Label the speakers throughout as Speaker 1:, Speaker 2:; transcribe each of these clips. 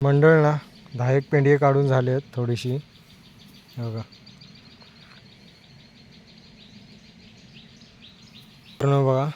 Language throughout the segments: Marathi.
Speaker 1: मंडळ ना दहा एक पेंडे काढून झाले आहेत थोडीशी. बघा. बघा.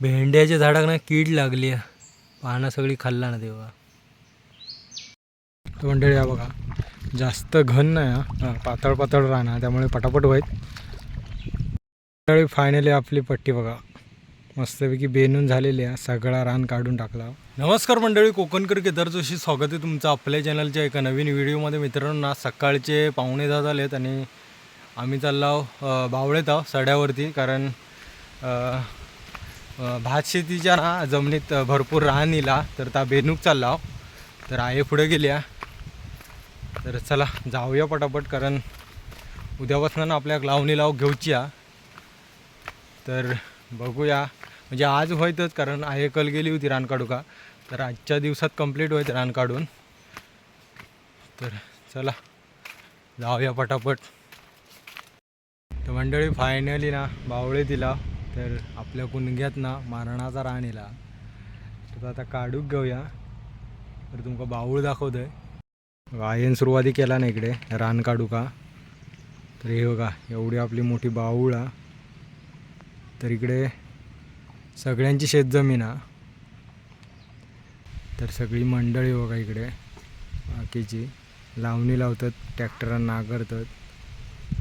Speaker 1: भेंड्याच्या झाडाक ना कीड लागली आहे. पानं सगळी खाल्ला ना तेव्हा तर मंडळी हा बघा. जास्त घन नाही. हा. पातळ पातळ राहणार त्यामुळे पटापट व्हायत मंडळी फायनली आपली पट्टी बघा. मस्तपैकी बेनून झालेली आहे सगळा रान काढून टाकला. नमस्कार मंडळी कोकणकर केदार जोशी स्वागत आहे तुमचं आपल्या चॅनलच्या एका नवीन व्हिडिओमध्ये. मित्रांनो ना सकाळचे पाहुणे दहा झालेत आणि आम्ही चाललो बावळेत आहो सड्यावरती. कारण भात शेतीच्या ना जमिनीत भरपूर रान इला तर त्या बेनूक चालला तर आहे पुढे गेल्या तर चला जाऊया पटापट कारण उद्यापासून ना आपल्या लावणी लाव घेऊची आ तर बघूया म्हणजे आज होईतच कारण आहे कल गेली होती रान काढू का? तर आजच्या दिवसात कंप्लीट होईल रान काढून. तर चला जाऊया पटापट. तर मंडळी फायनली ना बावळे दिला तर आपल्या कुणग्यात ना मारणाचा रान येला. तर आता काढूक घेऊया. तर तुमका बावळ दाखवतोय. गायन सुरुवाती केला ना इकडे रान काढू का? तर हे बघा एवढी आपली मोठी बावळ आहे तर इकडे सगळ्यांची शेतजमीन हा. तर सगळी मंडळी बघा इकडे बाकीची. लावणी लावतात ट्रॅक्टरांना नांगरतात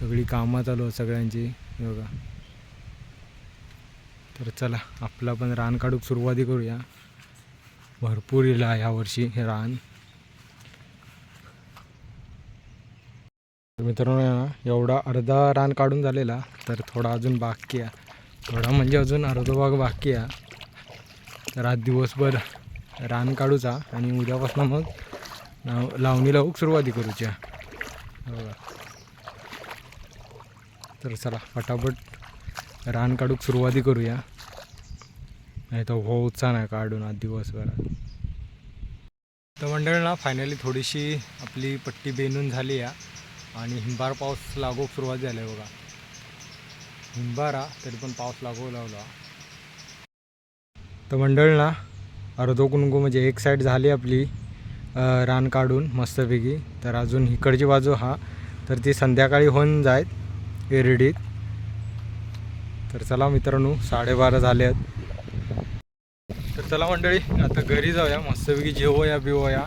Speaker 1: सगळी कामं चालू आहेत सगळ्यांची बघा. तर चला आपला पण रान काढूक सुरुवाती करूया. भरपूर येला यावर्षी वर्षी हे रान. मित्रांनो ना एवढा अर्धा रान काढून झालेला तर थोडा अजून बाकी आहे. थोडा म्हणजे अजून अर्धा भाग बाकी आहे. तर आज दिवसभर रान काढूचा आणि उद्यापासून मग लाव- लावणी लावूक सुरुवाती करूच्या बघा. तर चला फटाफट रान काढूक सुरुवाती करूया. नाही तर होऊचा नाही काढून आज दिवसभरात तर मंडळ ना फायनली थोडीशी आपली पट्टी बेनून झाली आहे आणि हिंबार पाऊस लागूक सुरुवात झाली आहे बघा. हिंबारा तरी पण पाऊस लागू लावला तर मंडळ ना अर्धो कुणगो म्हणजे एक साईड झाली आपली रान काढून मस्तपैकी. तर अजून इकडची बाजू हा तर ती संध्याकाळी होऊन जायत एरडीत. तर चला मित्रांनो साडेबारा झाले आहेत. तर चला मंडळी आता घरी जाऊया मस्तपैकी जेवूया बिवूया.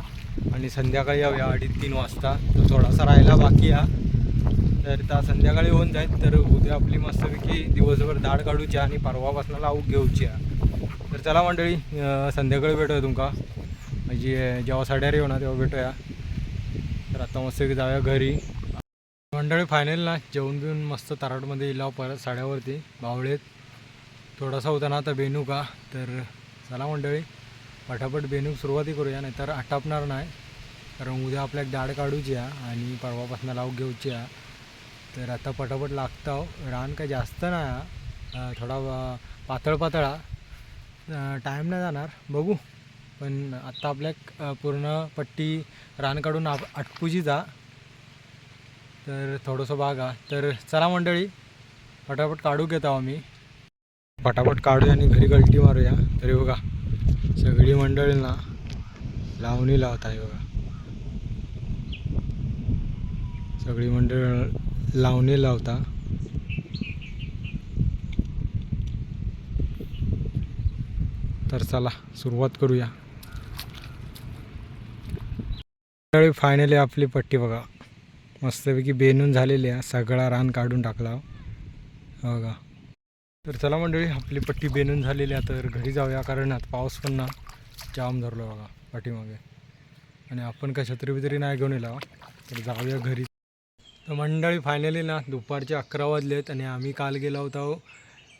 Speaker 1: आणि संध्याकाळी जाऊया अडीच तीन वाजता. तो थोडासा राहिला बाकी हा. तर आता संध्याकाळी होऊन जाईल तर उद्या आपली मस्तपैकी दिवसभर दाढ काढूची आणि परवापासून लावू घेऊची. तर चला मंडळी संध्याकाळी भेटूया तुमका. म्हणजे जेव्हा साड्यार येऊ ना तेव्हा भेटूया. तर आता मस्तपैकी जाऊया घरी. मंडळी फायनल ना जेवण बिवून मस्त तराटमध्ये इलाव परत साड्यावरती बावळेत. थोडासा होता ना आता बेनू का तर चला मंडळी पटापट बेनूक सुरुवाती करूया नाहीतर आटापणार नाही. कारण उद्या आपल्याला दाढ काढूची आहे आणि परवापासून लावू घेऊची आहे. तर आता पटापट लागतं रान काय जास्त नाही. थोडा पातळ पातळा. टाईम नाही जाणार. बघू. पण आत्ता आपल्या पूर्ण पट्टी रान काढून आप आटपुजी जा. तर थोडंसं बागा तर चला मंडळी पटापट काढू आहो आम्ही. पटापट काढूया आणि घरी गलटी मारूया. तरी बघा सगळी मंडळी ना लावणी लावत आहे बघा. सगळी मंडळ लावणी लावता. तर चला सुरुवात करूया. त्यावेळी फायनली आपली पट्टी बघा. मस्तपैकी बेनून झालेली आहे. सगळा रान काढून टाकला. बघा. तर चला मंडळी आपली पट्टी बेनून झालेली आहे. तर घरी जाऊया कारण आता पाऊस पण ना. जाम धरलो बघा पाठीमागे. आणि आपण काय छत्री बित्री नाही घेऊन येला तर जाऊया घरी. तर मंडळी फायनली ना दुपारचे अकरा वाजलेत आणि आम्ही काल गेलो होतो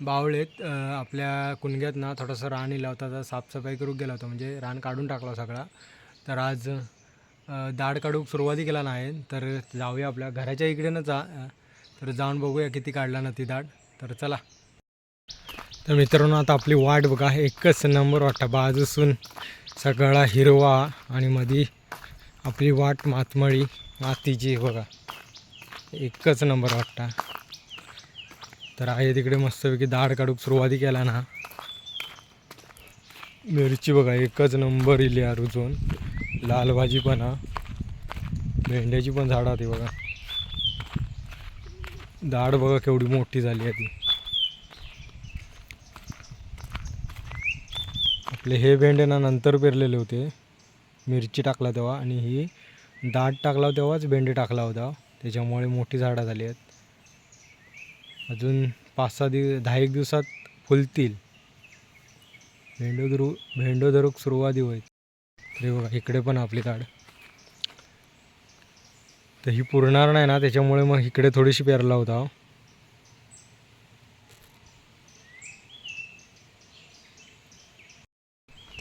Speaker 1: बावळेत. आपल्या कुणग्यात ना थोडंसं रान इला होता तर साफसफाई करूक गेला होता. म्हणजे रान काढून टाकला सगळा. तर आज दाढ काढूक सुरुवाती केला नाही तर जाऊया आपल्या घराच्या इकडेनं जा. तर जाऊन बघूया किती काढला ना ती दाढ. तर चला. तर मित्रांनो आता आपली वाट बघा. एकच नंबर वाटतं बाजूसून सगळा हिरवा आणि मधी आपली वाट मातमळी मातीची बघा. एकच नंबर वाटता. तर आहे तिकडे मस्तपैकी दाढ काढूक सुरुवाती केला ना. मिरची बघा एकच नंबर इली रुजून लाल भाजी पण हा. भेंड्याची पण झाडं होती बघा. दाढ बघा केवढी मोठी झाली आहे ती. आपले हे भेंडे ना नंतर पेरलेले होते. मिरची टाकला तेव्हा आणि ही दाट टाकला तेव्हाच भेंडे टाकला होता. त्याच्यामुळे मोठी झाडं झाली आहेत. अजून पाच सहा दिवस दहा एक दिवसात फुलतील. भेंडो धरू भेंडो धरूक सुरुवाती होईल. तरी बघा इकडे पण आपली झाड. तर ही पुरणार नाही ना त्याच्यामुळे मग इकडे थोडीशी पेरला होता हो.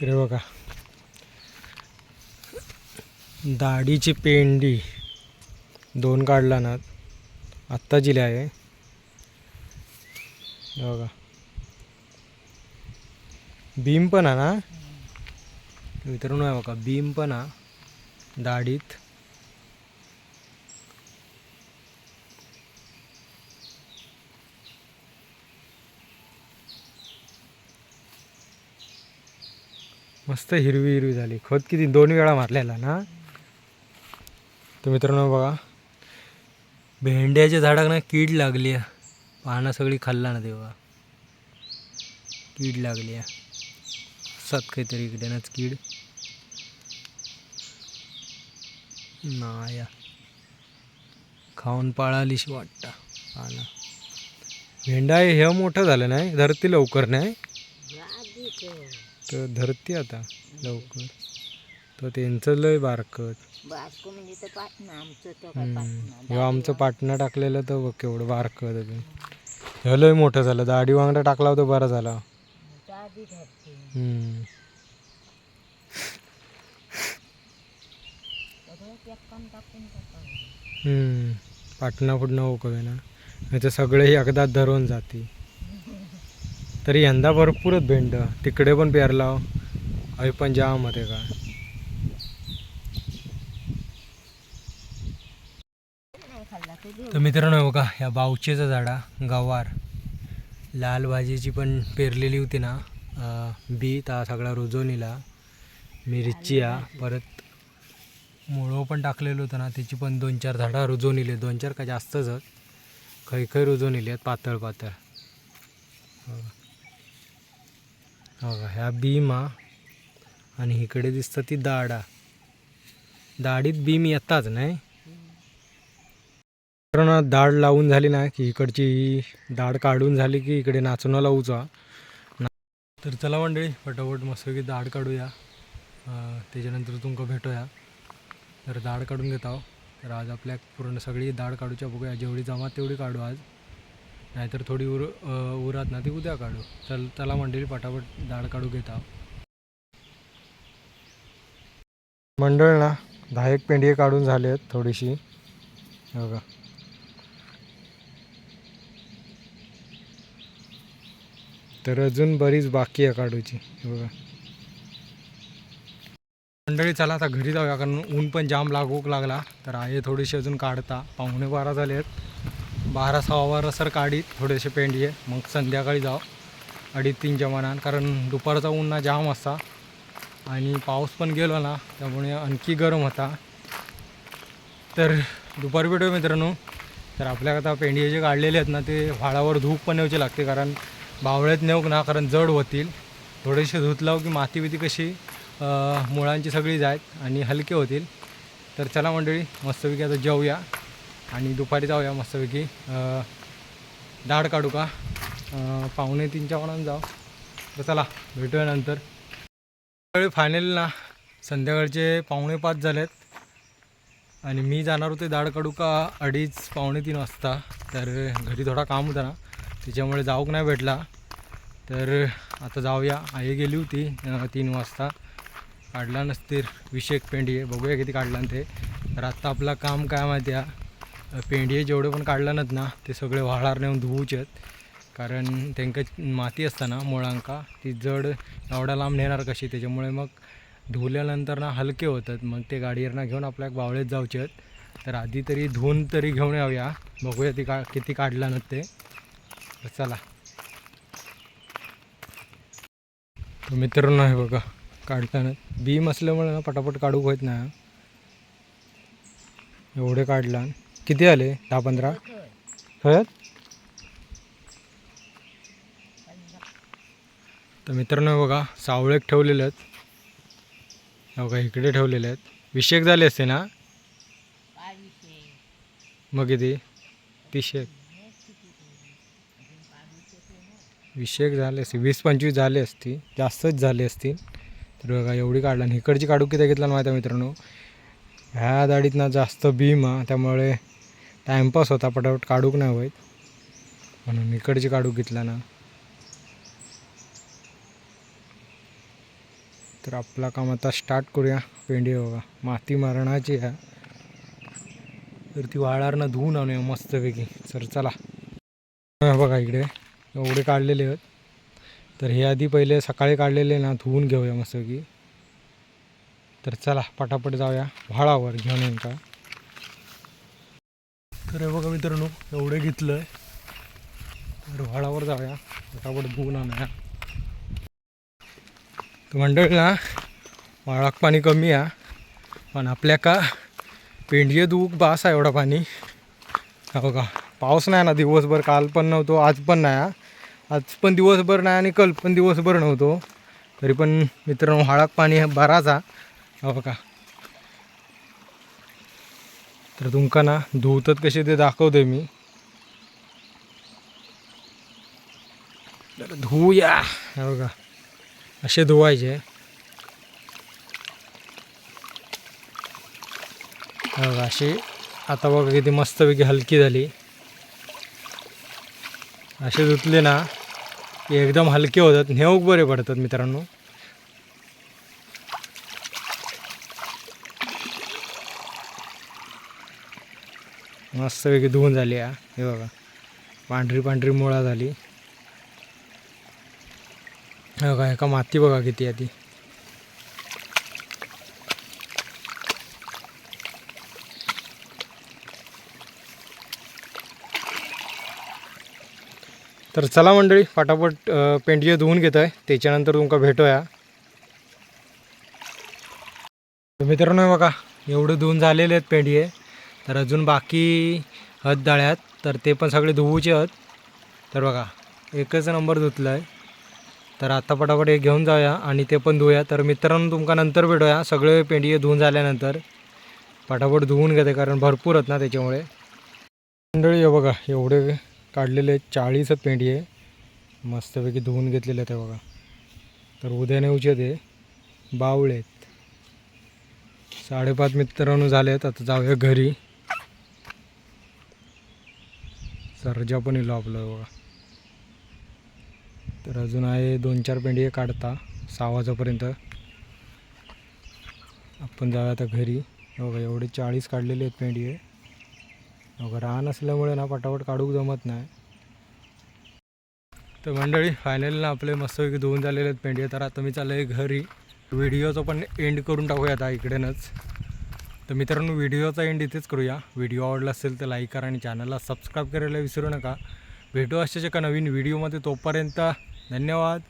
Speaker 1: तरी बघा. दाढीची पेंडी. दोन काढला ना आत्ता जिले आहे. बघा. बीम पण आहे ना? मित्रांनो आहे बघा बीम पण हा दाढीत. मस्त हिरवी हिरवी झाली. खत किती दोन वेळा मारलेला ना? तर मित्रांनो बघा. भेंड्याच्या झाडाक ना कीड लागली आहे. पानं सगळी खाल्ला ना तेव्हा कीड लागली आहे. असतात काहीतरी इकडे नाच कीड. नाया. खाऊन पाळालीशी वाटता पानं. भेंडा हे मोठं झालं नाही धरती लवकर नाही? तर धरती आता लवकर. तर त्यांचं लय बारकत
Speaker 2: बारको म्हणजे तर पाटणं आमचं काय पाटणं.
Speaker 1: हे आमचं पाटणं टाकलेलं तर बघ केवढं बारकं अजून हे लय मोठं झालं. दाढी वांगडा टाकला होता बरा झाला.
Speaker 2: त्या आधी धरते
Speaker 1: हम्म.
Speaker 2: सगळं एकान टाकून टाकावं
Speaker 1: हम्म. पाटणा फुटणं ना नाही तर सगळे एकदाच धरून जाते. तरी यंदा भरपूरच भेंड. तिकडे पण पेरला अవి पण जाम होते का
Speaker 2: नाही खाल्ला तर
Speaker 1: तर मित्रांनो बघा ह्या बावचेचं झाडा गवार. लाल भाजीची पण पेरलेली होती ना बी ता सगळा रुजवणीला. मिरची परत मुळं पण टाकलेलं होतं ना त्याची पण दोन चार झाडं रुजवणीले. दोन चार का जास्तच आहेत. खै खै रुजवणीले आहेत पातळ पातळ. हो का ह्या बीम आणि इकडे दिसतं ती दाडा. दाढीत बीम येताच नाही? कारण दाढ लावून झाली ना की इकडची दाढ काढून झाली की इकडे नाचणं लावूचा तर चला मंडळी पटापट मस्तपैकी दाढ काढूया. त्याच्यानंतर तुमका भेटूया. तर दाढ काढून घेत आहो. तर आज आपल्या पूर्ण सगळी दाढ काढूच्या बघूया. जेवढी जमा तेवढी काढू आज. नाहीतर थोडी उर उरात ना ती उद्या काढू. चल चला मंडळी पटापट दाढ काढू घेत आहो. मंडळ ना दहा एक पेंडिये काढून झाले आहेत थोडीशी बघा. तर अजून बरीच बाकी आहे काढूची बघा. मंडळी चला आता घरी जाऊया कारण ऊन पण जाम लागूक लागला. तर आहे थोडीशी अजून काढता. पाहुणे बारा झाले आहेत. बारा सहा सर काढीत थोडेसे पेंडी आहे मग संध्याकाळी जाव अडीच तीन जमानान कारण दुपारचा ऊन ना जाम असता आणि पाऊस पण गेलो ना त्यामुळे आणखी गरम होता. तर दुपारी भेटूया मित्रांनो. तर आपल्या आता पेंडिये जे काढलेले आहेत ना ते व्हाळावर धूप पण न्यायचे लागते कारण बावळ्यात नेऊक ना कारण जड होतील. थोडेसे धुतलाव की माती बिती कशी मुळांची सगळी जायत आणि हलके होतील. तर चला मंडळी मस्तपैकी आता जेवूया आणि दुपारी जाऊया मस्तपैकी. दाढ काढू का? पाहुणे तीनच्या मनात जाऊ. तर चला भेटूया नंतर. फायनल ना संध्याकाळचे पावणे पाच झालेत. आणि मी जाणार होते दाढ काढू का? अडीच पावणे तीन वाजता. तर घरी थोडा काम होता ना. त्याच्यामुळे जाऊक नाही भेटला. तर आता जाऊया. आई गेली होती तीन वाजता. काढला नसते विषेक पेंडीये बघूया किती काढला ते. तर आत्ता आपलं काम काय माहिती आहे? पेंडीये जेवढे पण काढलानच ना ते सगळे व्हाळार नेऊन धुवूचेत कारण त्यांका माती असताना मुळांका ती जड एवढ्या लांब नेणार कशी? त्याच्यामुळे मग धुल्यानंतर ना हलके होतात. मग ते गाडीवरनं घेऊन आपल्या बावळेत जाऊचेत तर आधी तरी धुवून तरी घेऊन यावया. बघूया ती का किती काढला ना ते. तर चला. मित्र मित्रांनो आहे बघा काढताना बीम असल्यामुळे ना पटापट काढू होत नाही. एवढे काढला. किती आले? दहा पंधरा? खरंच तर मित्रांनो बघा सावळेक ठेवलेले आहेत. बघा इकडे ठेवलेले आहेत. विषेक झाले असते ना? मग किती? तीसशे विषेक झाले असते वीस पंचवीस झाले असतील जास्तच झाले असतील. तर बघा एवढी काढला आणि इकडची काढू किती घेतला माहिती आहे मित्रांनो? ह्या दाढीत ना जास्त बीम हा त्यामुळे टाईमपास होता पटापट काढूक नाही होत. म्हणून इकडची काढू घेतला ना. तर आपला काम आता स्टार्ट करूया. पेंडी बघा माती मारणाची आहे. तर ती वाळारनं धुवून आणूया मस्तपैकी. तर चला. बघा इकडे. एवढे काढलेले आहेत. तर हे आधी पहिले सकाळी काढलेले ना धुवून घेऊया मस्तपैकी. तर चला पटापट जाऊया. व्हाळावर घेऊन येईन का? तर हे बघा मित्रांनो एवढे घेतलं आहे तर व्हाळावर जाऊया. पटापट धुवून आणूया. तर मंडळी ना वाळाक पाणी कमी आहे. पण आपल्या का पेंडिये दूक बास आहे एवढा पाणी. हा बघा पाऊस नाही ना दिवसभर काल पण नव्हतो आज पण नाही हा. आज पण दिवसभर नाही आणि कल पण दिवसभर नव्हतो. तरी पण मित्रांनो हाळाक पाणी हे बराच हा. बघा. तर तुमका ना धुवतात कसे ते दाखवतोय मी. तर धुवूया. बघा. असे धुवायचे. बघा अशी आता बघा किती मस्तपैकी हलकी झाली. असे धुतले ना की एकदम हलके होतात नेऊक बरे पडतात मित्रांनो. मस्तपैकी धुवून झाली हा. हे बघा पांढरी पांढरी मुळा झाली. हे बघा एका माती बघा किती आहे ती. तर चला मंडळी फटाफट अ, धुवून घेत आहे त्याच्यानंतर तुमका भेटूया. मित्रांनो बघा एवढे धुवून झालेले आहेत पेंडिये. तर अजून बाकी हत डाळ्यात तर ते पण सगळे धुवूचे आहेत. तर बघा एकच नंबर धुतला आहे तर आता पटापट एक घेऊन जाऊया आणि ते पण धुवूया. तर मित्रांनो तुमका नंतर भेटूया. सगळे पेंडिये धुवून झाल्यानंतर. पटापट धुवून घेते कारण भरपूर आहेत ना त्याच्यामुळे. मंडळी बघा एवढे काढलेले आहेत. चाळीस पेंडी आहे मस्तपैकी धुवून घेतलेले आहेत बघा. तर उद्या नेऊचे ते बावळे आहेत. साडेपाच मित्रांनो झाले आहेत. आता जाऊया घरी. सर्जा पण येलो आपलं बघा. तर अजून आहे दोन चार पेंडी काढता. सहा वाजेपर्यंत आपण जाऊया आता घरी. बघा एवढे चाळीस काढलेले आहेत पेंडी आहे बघा रान असल्यामुळे ना पटापट काढूक जमत नाही. तर मंडळी फायनली ना आपले मस्तपैकी धुवून झालेले आहेत पेंडी तर आता मी चाललो आहे घरी. व्हिडिओचं पण एंड करून टाकूया आता इकडेनच. तर मित्रांनो व्हिडिओचा एंड इथेच करूया. व्हिडिओ आवडला असेल तर लाईक करा आणि चॅनलला सबस्क्राईब करायला विसरू नका. भेटू अशाच एका नवीन व्हिडिओमध्ये तोपर्यंत धन्यवाद.